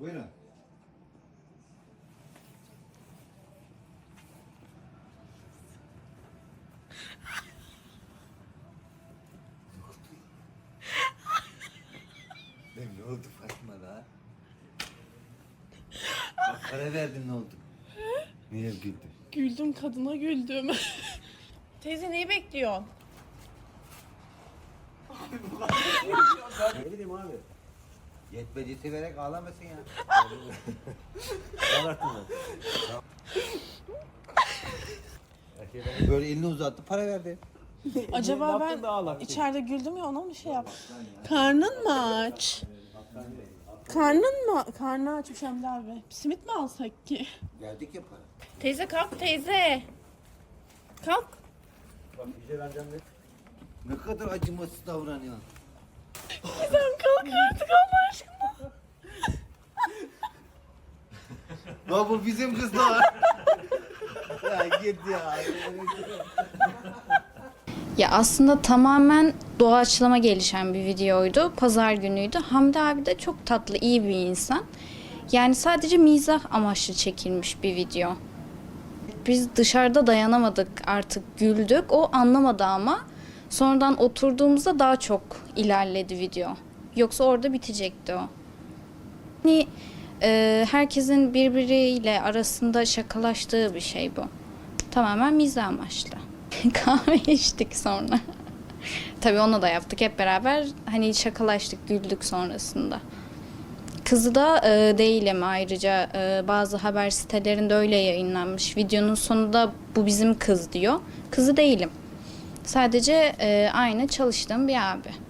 Buyurun. Ne ne oldu Fatma la? Bak para verdin ne oldu? Niye güldün? Güldüm kadına güldüm. Teyze neyi bekliyorsun? Ne bileyim abi. Yetmediyse vererek ağlamasın ya. Ağlattın mı? Böyle elini uzattı para verdi. Acaba ben içeride güldüm ya ona mı şey yap? Karnın mı aç? Karnın mı? Karnı açmış Emre abi. Simit mi alsak ki? Geldik ya para. Teyze kalk teyze. Kalk. Ne kadar acımasız davranıyorsun. Gizem kalk artık Allah Lan bu bizim kızlar. ya git ya. Ya aslında tamamen doğaçlama gelişen bir videoydu. Pazar günüydü. Hamdi abi de çok tatlı, iyi bir insan. Yani sadece mizah amaçlı çekilmiş bir video. Biz dışarıda dayanamadık artık güldük. O anlamadı ama sonradan oturduğumuzda daha çok ilerledi video. Yoksa orada bitecekti o. Hani e, herkesin birbiriyle arasında şakalaştığı bir şey bu. Tamamen mizah amaçlı. Kahve içtik sonra. Tabii onu da yaptık hep beraber. Hani şakalaştık, güldük sonrasında. Kızı da e, değilim ayrıca e, bazı haber sitelerinde öyle yayınlanmış. Videonun sonunda bu bizim kız diyor. Kızı değilim. Sadece e, aynı çalıştığım bir abi.